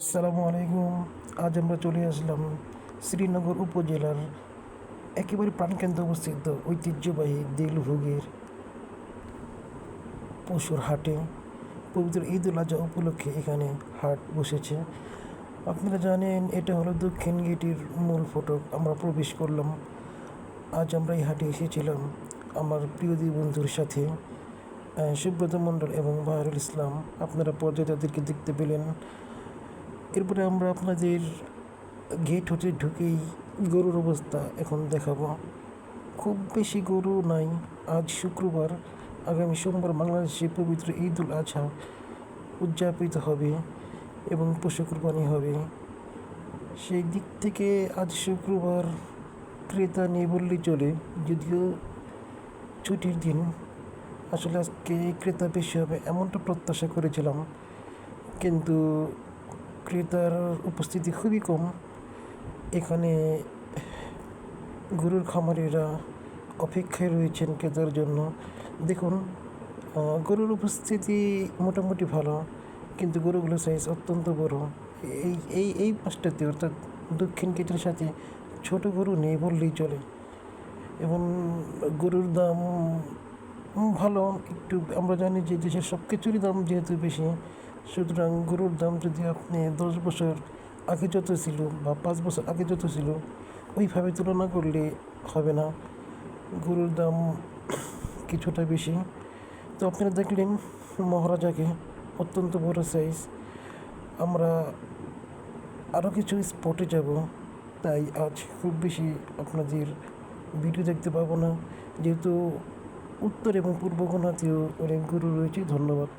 আসসালামু আলাইকুম। আজ আমরা চলে আসলাম শ্রীনগর উপজেলার একেবারে প্রাণকেন্দ্রে অবস্থিত ঐতিহ্যবাহী দিলভোগের পশুর হাটে। পবিত্র ঈদ উল আজহা উপলক্ষে এখানে হাট বসেছে। আপনারা জানেন, এটা হলো দক্ষিণ গেটের মূল ফটক। আমরা প্রবেশ করলাম। আজ আমরা এই হাটে এসেছিলাম আমার প্রিয় দুই বন্ধুর সাথে সুব্রত মণ্ডল এবং বাহারুল ইসলাম। আপনারা পর্যায়ে তাদেরকে দেখতে পেলেন। এরপরে আমরা আপনাদের গেট হতে ঢুকেই গরুর অবস্থা এখন দেখাবো। খুব বেশি গরু নাই। আজ শুক্রবার, আগামী সোমবার বাংলাদেশে পবিত্র ঈদ উল আজহা উদযাপিত হবে এবং পশু কুরবানি হবে। সেই দিক থেকে আজ শুক্রবার ক্রেতা নেই বললেই চলে, যদিও ছুটির দিন। আসলে আজকে ক্রেতা বেশি হবে এমনটা প্রত্যাশা করেছিলাম, কিন্তু ক্রেতার উপস্থিতি খুবই কম। এখানে গরুর খামারিরা অপেক্ষায় রয়েছেন ক্রেতার জন্য। দেখুন গরুর উপস্থিতি মোটামুটি ভালো, কিন্তু গরুগুলোর সাইজ অত্যন্ত বড়। এই এই এই পাশটাতে, অর্থাৎ দক্ষিণ গেটের সাথে ছোট গরু নেই বললেই চলে। এবং গরুর দাম ভালো, একটু আমরা জানি যে দেশের সব কিছুরই দাম যেহেতু বেশি সুতরাং গরুর দাম যদি আপনি দশ বছর আগে যত ছিল বা পাঁচ বছর আগে যত ছিল, ওইভাবে তুলনা করলে হবে না। গরুর দাম কিছুটা বেশি। তো আপনারা দেখলেন, মহারাজাকে অত্যন্ত বড় সাইজ আমরা আরও কিছু স্পটে যাব, তাই আজ খুব বেশি আপনাদের ভিডিও দেখতে পাবো না। যেহেতু উত্তর এবং পূর্ব কোনাতেও অনেক গরু রয়েছে, ধন্যবাদ।